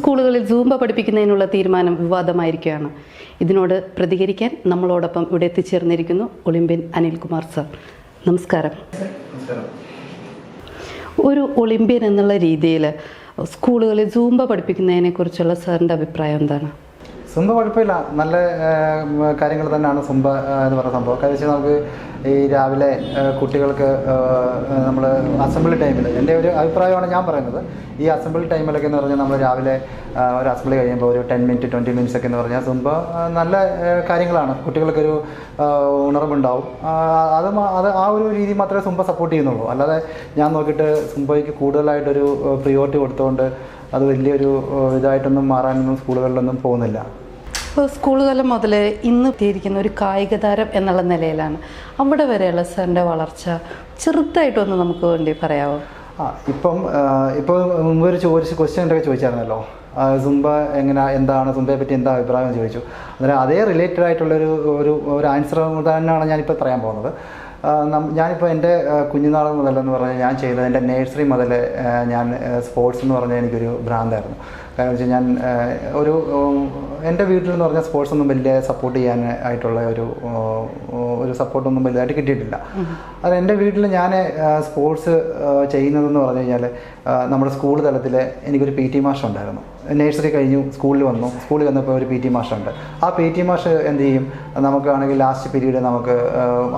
സ്കൂളുകളിൽ സൂംബ പഠിപ്പിക്കുന്നതിനുള്ള തീരുമാനം വിവാദമായിരിക്കുകയാണ്. ഇതിനോട് പ്രതികരിക്കാൻ നമ്മളോടൊപ്പം ഇവിടെ എത്തിച്ചേർന്നിരിക്കുന്നു ഒളിമ്പ്യൻ അനിൽകുമാർ സർ. നമസ്കാരം. ഒരു ഒളിമ്പ്യൻ എന്നുള്ള രീതിയിൽ സ്കൂളുകളിൽ സൂംബ പഠിപ്പിക്കുന്നതിനെക്കുറിച്ചുള്ള സാറിന്റെ അഭിപ്രായം എന്താണ്? സുംബ കുഴപ്പമില്ല. നല്ല കാര്യങ്ങൾ തന്നെയാണ് സുംബ എന്ന് പറയുന്ന സംഭവം. കാര്യം വെച്ചാൽ നമുക്ക് ഈ രാവിലെ കുട്ടികൾക്ക് നമ്മൾ അസംബ്ലി ടൈമിൽ എന്റെ ഒരു അഭിപ്രായമാണ് ഞാൻ പറയുന്നത്. ഈ അസംബ്ലി ടൈമിലൊക്കെ എന്ന് പറഞ്ഞാൽ നമ്മൾ രാവിലെ ഒരു അസംബ്ലി കഴിയുമ്പോൾ ഒരു ടെൻ മിനിറ്റ് ട്വന്റി മിനിറ്റ്സ് ഒക്കെ എന്ന് പറഞ്ഞാൽ സുംബ നല്ല കാര്യങ്ങളാണ്. കുട്ടികൾക്കൊരു ഉണർവുണ്ടാവും. അത് അത് ആ ഒരു രീതി മാത്രമേ സുംബ സപ്പോർട്ട് ചെയ്യുന്നുള്ളൂ. അല്ലാതെ ഞാൻ നോക്കിയിട്ട് സുംബയ്ക്ക് കൂടുതലായിട്ടൊരു പ്രിയോറിറ്റി കൊടുത്തുകൊണ്ട് അത് വലിയൊരു ഇതായിട്ടൊന്നും മാറാനൊന്നും സ്കൂളുകളിലൊന്നും പോകുന്നില്ല. ഇപ്പോൾ സ്കൂൾ കാലം മുതൽ ഇന്ന് എത്തിയിരിക്കുന്ന ഒരു കായിക താരം എന്നുള്ള നിലയിലാണ്. അവിടെ വരെയുള്ള സാറിന്റെ വളർച്ച ചെറുതായിട്ടൊന്ന് നമുക്ക് വേണ്ടി പറയാമോ ആ ഇപ്പം ഇപ്പോൾ മുമ്പ് ഒരു ചോദിച്ച ക്വസ്റ്റ്യൻ ഒക്കെ ചോദിച്ചായിരുന്നല്ലോ. സുംബ എങ്ങനെ എന്താണ് സുംബയെ പറ്റി എന്താ അഭിപ്രായം ചോദിച്ചു. അന്നേരം അതേ റിലേറ്റഡ് ആയിട്ടുള്ളൊരു ഒരു ഒരു ആൻസർ തന്നെയാണ് ഞാനിപ്പോൾ പറയാൻ പോകുന്നത്. ഞാനിപ്പോൾ എന്റെ കുഞ്ഞുനാൾ മുതലെന്ന് പറഞ്ഞാൽ ഞാൻ ചെയ്തത് എന്റെ നേഴ്സറി മുതൽ ഞാൻ സ്പോർട്സ് എന്ന് പറഞ്ഞാൽ എനിക്കൊരു ഭ്രാന്തായിരുന്നു. കാരണം വെച്ചാൽ ഞാൻ ഒരു എന്റെ വീട്ടിൽ എന്ന് പറഞ്ഞാൽ സ്പോർട്സ് ഒന്നും വലിയ സപ്പോർട്ട് ചെയ്യാൻ ആയിട്ടുള്ള ഒരു ഒരു സപ്പോർട്ടൊന്നും വലുതായിട്ട് കിട്ടിയിട്ടില്ല. അത് എന്റെ വീട്ടിൽ ഞാൻ സ്പോർട്സ് ചെയ്യുന്നതെന്ന് പറഞ്ഞു കഴിഞ്ഞാൽ നമ്മുടെ സ്കൂൾ തലത്തിൽ എനിക്കൊരു പി ടി മാഷ് ഉണ്ടായിരുന്നു. നേഴ്സറി കഴിഞ്ഞു സ്കൂളിൽ വന്നു. സ്കൂളിൽ വന്നപ്പോൾ ഒരു പി ടി മാഷുണ്ട് ആ പി ടി മാഷ് എന്ത് ചെയ്യും? നമുക്കാണെങ്കിൽ ലാസ്റ്റ് പീരീഡ് നമുക്ക്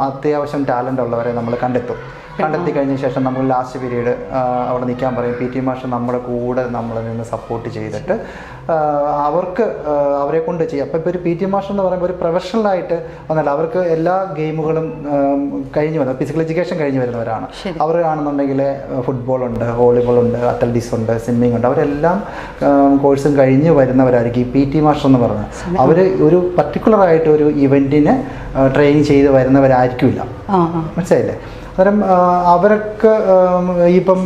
അത്യാവശ്യം ടാലന്റ് ഉള്ളവരെ നമ്മൾ കണ്ടെത്തും. കണ്ടെത്തി കഴിഞ്ഞ ശേഷം നമ്മൾ ലാസ്റ്റ് പീരീഡ് അവിടെ നിൽക്കാൻ പറയും. പി ടി മാഷ് നമ്മുടെ കൂടെ നമ്മളെ നിന്ന് സപ്പോർട്ട് ചെയ്തിട്ട് അവർക്ക് അവരെ കൊണ്ട് ചെയ്യും. അപ്പോൾ ഇപ്പോൾ ഒരു പി ടി മാഷ് എന്ന് പറയുമ്പോൾ ഒരു പ്രൊഫഷണലായിട്ട് വന്നല്ല അവർക്ക് എല്ലാ ഗെയിമുകളും കഴിഞ്ഞു വരുന്നത് ഫിസിക്കൽ എഡ്യൂക്കേഷൻ കഴിഞ്ഞു വരുന്നവരാണ്. അവർ കാണുന്നുണ്ടെങ്കിൽ ഫുട്ബോൾ ഉണ്ട് വോളിബോൾ ഉണ്ട് അത്ലറ്റിക്സ് ഉണ്ട് സ്വിമ്മിംഗ് ഉണ്ട്. അവരെല്ലാം കോഴ്സും കഴിഞ്ഞ് വരുന്നവരായിരിക്കും ഈ പി ടി മാഷ് എന്ന് പറയുന്നത് അവർ ഒരു പർട്ടിക്കുലർ ആയിട്ട് ഒരു ഇവന്റിന് ട്രെയിൻ ചെയ്ത് വരുന്നവരായിരിക്കില്ല. മനസ്സിലായില്ലേ? അന്നേരം അവരൊക്കെ ഇപ്പം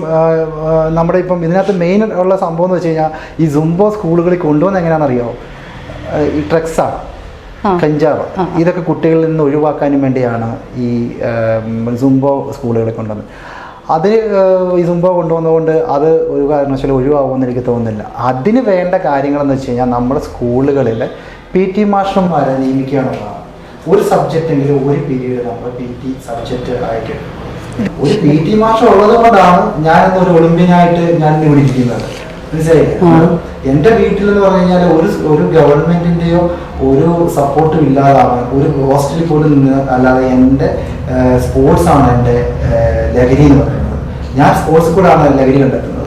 നമ്മുടെ ഇപ്പം ഇതിനകത്ത് മെയിൻ ഉള്ള സംഭവം എന്ന് വെച്ച് കഴിഞ്ഞാൽ ഈ സുംബോ സ്കൂളുകളിൽ കൊണ്ടുവന്ന് എങ്ങനെയാണെന്നറിയോ ഈ ഡ്രഗ്സാണ്. കഞ്ചാവ് ഇതൊക്കെ കുട്ടികളിൽ നിന്ന് ഒഴിവാക്കാനും വേണ്ടിയാണ് ഈ സുംബോ സ്കൂളുകളിൽ കൊണ്ടുവന്നത് അത് ഈ സുംബോ കൊണ്ടുവന്നതുകൊണ്ട് അത് ഒരു കാരണവശാലും ഒഴിവാകുമെന്ന് എനിക്ക് തോന്നുന്നില്ല അതിന് വേണ്ട കാര്യങ്ങളെന്ന് വെച്ച് കഴിഞ്ഞാൽ നമ്മുടെ സ്കൂളുകളിൽ പി ടി മാസ്റ്റർമാരെ നിയമിക്കുക എന്നുള്ളതാണ് ഒരു സബ്ജക്റ്റെങ്കിലും ഒരു പീരീഡ് നമ്മൾ പി ടി സബ്ജക്റ്റ് ആയിട്ട്. ഒരു പി ടി മാഷ ഉള്ളത് കൊണ്ടാണ് ഞാനിന്ന് ഒരു ഒളിമ്പ്യനായിട്ട് ഞാൻ ഇവിടെ ഇരിക്കുന്നത് മനസ്സിലായില്ലേ എന്റെ വീട്ടിൽ എന്ന് പറഞ്ഞു കഴിഞ്ഞാൽ ഒരു ഒരു ഗവൺമെന്റിന്റെയോ ഒരു സപ്പോർട്ടും ഇല്ലാതാണ് ഒരു ഹോസ്റ്റലിൽ പോലും നിന്ന് അല്ലാതെ എന്റെ സ്പോർട്സ് ആണ് എന്റെ ലഹരി എന്ന് പറയുന്നത്. ഞാൻ സ്പോർട്സിൽ ആണ് ലഹരി കണ്ടെത്തുന്നത്.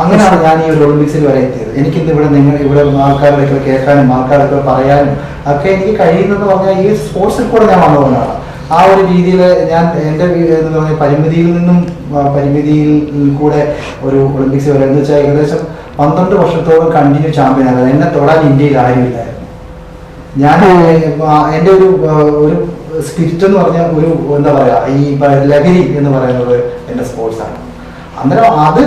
അങ്ങനെയാണ് ഞാൻ ഈ ഒരു ഒളിമ്പിക്സിൽ വരെ എത്തിയത്. എനിക്കിന്ന് ഇവിടെ നിങ്ങൾ ഇവിടെ ആൾക്കാരുടെ കേൾക്കാനും ആൾക്കാരൊക്കെ പറയാനും ഒക്കെ എനിക്ക് കഴിയുന്നതെന്ന് പറഞ്ഞാൽ ഈ സ്പോർട്സിൽ കൂടെ ഞാൻ വന്നതുകൊണ്ടാണ്. ആ ഒരു രീതിയിൽ ഞാൻ എന്റെ എന്ന് പറഞ്ഞാൽ പരിമിതിയിൽ നിന്നും പരിമിതിയിൽ കൂടെ ഒരു ഒളിമ്പിക്സ് വരെ എന്ന് വെച്ചാൽ ഏകദേശം പന്ത്രണ്ട് വർഷത്തോളം കണ്ടിന്യൂ ചാമ്പ്യൻ ആയിരുന്നു എന്നെ തൊടാൻ ഇന്ത്യയിൽ ആരുമില്ലായിരുന്നു. ഞാൻ എന്റെ ഒരു ഒരു സ്പിരിറ്റ് എന്ന് പറഞ്ഞ ഒരു എന്താ പറയുക ഈ ലഹരി എന്ന് പറയുന്നത് എന്റെ സ്പോർട്സ് ആണ്. അന്നേരം അത്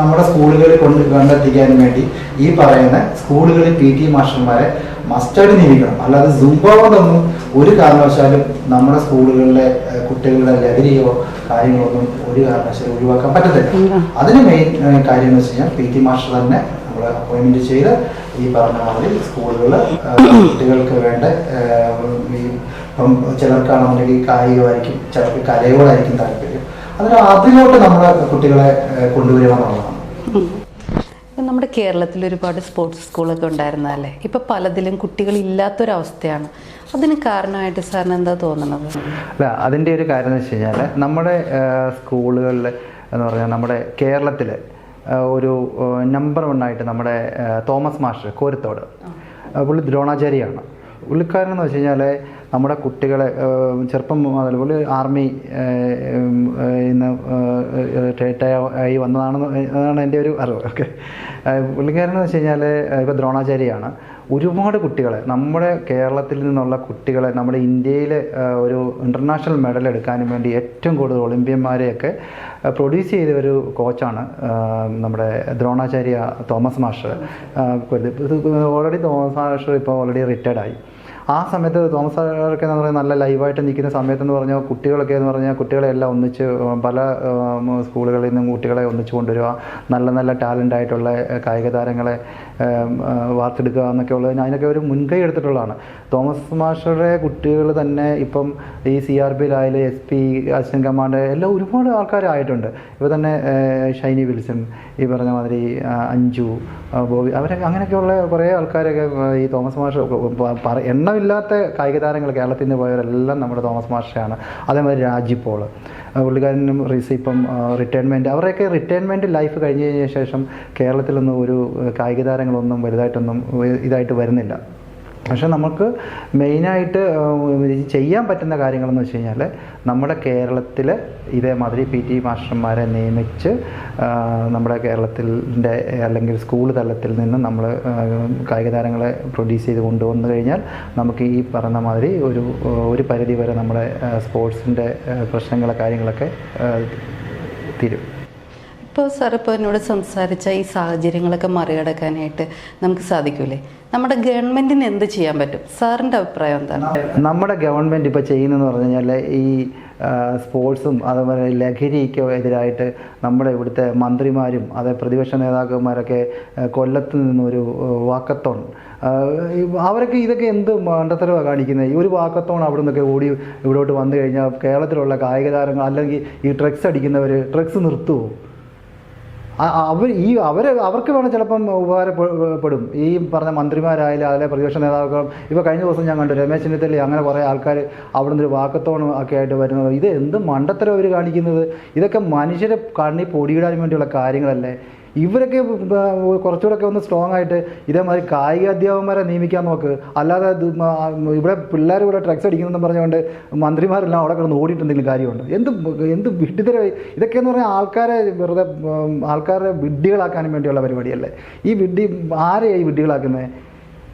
നമ്മുടെ സ്കൂളുകളിൽ കൊണ്ട് കണ്ടെത്തിക്കാൻ വേണ്ടി ഈ പറയുന്ന സ്കൂളുകളിൽ പി ടി മാസ്റ്റർമാരെ മസ്റ്റായിട്ട് നിയമിക്കണം. അല്ലാതെ സുംബോന്നൊന്നും ഒരു കാരണവശാലും നമ്മുടെ സ്കൂളുകളിലെ കുട്ടികളുടെ ലഹരിയോ കാര്യങ്ങളൊന്നും ഒരു കാരണവശാലും ഒഴിവാക്കാൻ പറ്റത്തില്ല. അതിന് മെയിൻ കാര്യം എന്ന് വെച്ച് കഴിഞ്ഞാൽ പി ടി മാസ്റ്റർ തന്നെ നമ്മൾ അപ്പോയിൻമെന്റ് ചെയ്ത് ഈ പറഞ്ഞ മാതിരി സ്കൂളുകളിൽ കുട്ടികൾക്ക് വേണ്ട ഈ ഇപ്പം ചിലർക്കാണെന്നുണ്ടെങ്കിൽ കായികമായിരിക്കും ചിലർക്ക് കലയോടായിരിക്കും താല്പര്യം. അതിന് അതിലോട്ട് നമ്മുടെ കുട്ടികളെ ഏഹ്, കൊണ്ടുവരിക എന്നുള്ളതാണ്. ഉം. ഇപ്പം നമ്മുടെ കേരളത്തിൽ ഒരുപാട് സ്പോർട്സ് സ്കൂളൊക്കെ ഉണ്ടായിരുന്നല്ലേ ഇപ്പം പലതിലും കുട്ടികളില്ലാത്തൊരവസ്ഥയാണ്. അതിന് കാരണമായിട്ട് സാറിന് എന്താ തോന്നുന്നത്? അല്ല അതിന്റെ ഒരു കാര്യം എന്ന് വെച്ച് കഴിഞ്ഞാൽ നമ്മുടെ സ്കൂളുകളിൽ എന്ന് പറഞ്ഞാൽ നമ്മുടെ കേരളത്തിൽ ഒരു നമ്പർ വൺ ആയിട്ട് നമ്മുടെ തോമസ് മാസ്റ്റർ കോരത്തോട്. പുള്ളി ദ്രോണാചാരിയാണ്. പുള്ളിക്കാരൻ എന്ന് വെച്ച് കഴിഞ്ഞാൽ നമ്മുടെ കുട്ടികളെ ചെറുപ്പം മുതൽ പുള്ളി ആർമി ഇന്ന് ആയി വന്നതാണെന്ന് അതാണ് എന്റെ ഒരു അറിവ്. ഓക്കെ. പുള്ളിക്കാരൻ എന്ന് വെച്ച് കഴിഞ്ഞാൽ ഇപ്പോൾ ദ്രോണാചാര്യയാണ്. ഒരുപാട് കുട്ടികളെ നമ്മുടെ കേരളത്തിൽ നിന്നുള്ള കുട്ടികളെ നമ്മുടെ ഇന്ത്യയിൽ ഒരു ഇന്റർനാഷണൽ മെഡൽ എടുക്കാനും വേണ്ടി ഏറ്റവും കൂടുതൽ ഒളിമ്പ്യന്മാരെയൊക്കെ പ്രൊഡ്യൂസ് ചെയ്ത ഒരു കോച്ചാണ് നമ്മുടെ Dronacharya Thomas master already Thomas master ഇപ്പോൾ ഓൾറെഡി റിട്ടയർഡ് ആയി ആ സമയത്ത് തോമസ് സാറൊക്കെ എന്ന് പറഞ്ഞാൽ നല്ല ലൈവായിട്ട് നിൽക്കുന്ന സമയത്തെന്ന് പറഞ്ഞാൽ കുട്ടികളൊക്കെ എന്ന് പറഞ്ഞാൽ കുട്ടികളെ എല്ലാം ഒന്നിച്ച് പല സ്കൂളുകളിൽ നിന്നും കുട്ടികളെ ഒന്നിച്ച് കൊണ്ടുവരിക. നല്ല നല്ല ടാലന്റ് ആയിട്ടുള്ള കായിക താരങ്ങളെ വാർത്തെടുക്കുക എന്നൊക്കെ ഉള്ളത്. അതിനൊക്കെ ഒരു മുൻകൈ എടുത്തിട്ടുള്ളതാണ്. തോമസ് മാഷറുടെ കുട്ടികൾ തന്നെ ഇപ്പം ഈ സി ആർ പിയിലായാലും എസ് പി അസിസ്റ്റന്റ് കമാൻഡ് എല്ലാം ഒരുപാട് ആൾക്കാരായിട്ടുണ്ട്. ഇപ്പോൾ തന്നെ ഷൈനി വിൽസൺ ഈ പറഞ്ഞ മാതിരി അഞ്ജു ബോബി അവരൊക്കെ അങ്ങനെയൊക്കെയുള്ള കുറേ ആൾക്കാരൊക്കെ ഈ തോമസ് മാഷ് എണ്ണമില്ലാത്ത കായിക താരങ്ങൾ കേരളത്തിൽ നിന്ന് പോയവരെല്ലാം നമ്മുടെ തോമസ് മാഷയാണ് അതേമാതിരി രാജിപ്പോൾ പുള്ളിക്കാരനും റീസ് ഇപ്പം റിട്ടയർമെന്റ് അവരൊക്കെ റിട്ടയർമെന്റ് ലൈഫ് കഴിഞ്ഞ ശേഷം കേരളത്തിലൊന്നും ഒരു കായിക താരങ്ങളൊന്നും വലുതായിട്ടൊന്നും ഇതായിട്ട് വരുന്നില്ല. പക്ഷെ നമുക്ക് മെയിനായിട്ട് ചെയ്യാൻ പറ്റുന്ന കാര്യങ്ങളെന്ന് വെച്ച് കഴിഞ്ഞാൽ നമ്മുടെ കേരളത്തിൽ ഇതേമാതിരി പി ടി മാസ്റ്റർമാരെ നിയമിച്ച് നമ്മുടെ കേരളത്തിന്റെ അല്ലെങ്കിൽ സ്കൂൾ തലത്തിൽ നിന്ന് നമ്മൾ കായിക താരങ്ങളെ പ്രൊഡ്യൂസ് ചെയ്ത് കൊണ്ടുവന്നു കഴിഞ്ഞാൽ നമുക്ക് ഈ പറഞ്ഞ മാതിരി ഒരു ഒരു പരിധി വരെ നമ്മുടെ സ്പോർട്സിന്റെ പ്രശ്നങ്ങളെ കാര്യങ്ങളൊക്കെ തീരും. ഇപ്പോൾ സാർ ഇപ്പോൾ എന്നോട് സംസാരിച്ച ഈ സാഹചര്യങ്ങളൊക്കെ മറികടക്കാനായിട്ട് നമുക്ക് സാധിക്കൂലേ? നമ്മുടെ ഗവൺമെന്റിന് എന്ത് ചെയ്യാൻ പറ്റും? സാറിന്റെ അഭിപ്രായം എന്താണ്? നമ്മുടെ ഗവൺമെന്റ് ഇപ്പോൾ ചെയ്യുന്നതെന്ന് പറഞ്ഞു കഴിഞ്ഞാൽ ഈ സ്പോർട്സും അതുപോലെ ലഹരിക്ക് എതിരായിട്ട് നമ്മുടെ ഇവിടുത്തെ മന്ത്രിമാരും അതേ പ്രതിപക്ഷ നേതാക്കന്മാരൊക്കെ കൊല്ലത്ത് നിന്നൊരു വാക്കത്തോൺ. അവരൊക്കെ ഇതൊക്കെ എന്ത് മണ്ടത്തരമാണ് കാണിക്കുന്നത് ഈ ഒരു വാക്കത്തോൺ അവിടെ നിന്നൊക്കെ ഓടി ഇവിടോട്ട് വന്നു കഴിഞ്ഞാൽ കേരളത്തിലുള്ള കായിക താരങ്ങൾ അല്ലെങ്കിൽ ഈ ഡ്രഗ്സ് അടിക്കുന്നവർ ഡ്രഗ്സ് നിർത്തുമോ അവർ ഈ അവർ അവർക്ക് വേണം ചിലപ്പം ഉപകാരപ്പെടും. ഈ പറഞ്ഞ മന്ത്രിമാരായാലും അതിലെ പ്രതിപക്ഷ നേതാക്കളും ഇപ്പോൾ കഴിഞ്ഞ ദിവസം ഞാൻ കണ്ടു രമേശ് ചെന്നിത്തല അങ്ങനെ കുറേ ആൾക്കാർ അവിടെ നിന്നൊരു വാക്കത്തോണം ഒക്കെ ആയിട്ട് വരുന്നത്. ഇത് എന്ത് മണ്ടത്തരം അവർ കാണിക്കുന്നത്? ഇതൊക്കെ മനുഷ്യരെ കണ്ണി പൊടിയിടാൻ വേണ്ടിയുള്ള കാര്യങ്ങളല്ലേ? ഇവരൊക്കെ കുറച്ചുകൂടെ ഒക്കെ ഒന്ന് സ്ട്രോങ് ആയിട്ട് ഇതേമാതിരി കായിക അധ്യാപകന്മാരെ നിയമിക്കാൻ നോക്ക്. അല്ലാതെ ഇവിടെ പിള്ളേർ ഇവിടെ ഡ്രഗ്സ് അടിക്കുന്നെന്ന് പറഞ്ഞുകൊണ്ട് മന്ത്രിമാരെല്ലാം അവിടെ കിടന്ന് ഓടിയിട്ട് എന്തെങ്കിലും കാര്യമുണ്ട്? എന്ത് എന്ത് വിഡ്ഢിതര ഇതൊക്കെ എന്ന് പറഞ്ഞാൽ ആൾക്കാരെ വെറുതെ ആൾക്കാരെ വിഡ്ഢികളാക്കാനും വേണ്ടിയുള്ള പരിപാടിയല്ലേ? ഈ വിഡ്ഢി ആരെയാണ് ഈ വിഡ്ഢികളാക്കുന്നത്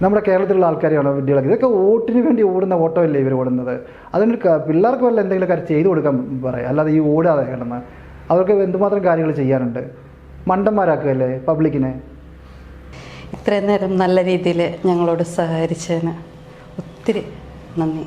നമ്മുടെ കേരളത്തിലുള്ള ആൾക്കാരെയാണ് വിഡ്ഢികളാക്കി ഇതൊക്കെ വോട്ടിന് വേണ്ടി ഓടുന്ന ഓട്ടമല്ലേ ഇവർ ഓടുന്നത്? അതിന് പിള്ളേർക്ക് വല്ല എന്തെങ്കിലും കാര്യം ചെയ്തു കൊടുക്കാൻ പറയാം. അല്ലാതെ ഈ ഓടാതെ കിടന്ന്. അവർക്ക് എന്തുമാത്രം കാര്യങ്ങൾ ചെയ്യാനുണ്ട്? മണ്ടന്മാരാക്കുകയല്ലേ പബ്ലിക്കിനെ? ഇത്രയും നേരം നല്ല രീതിയിൽ ഞങ്ങളോട് സഹകരിച്ചതിന് ഒത്തിരി നന്ദി.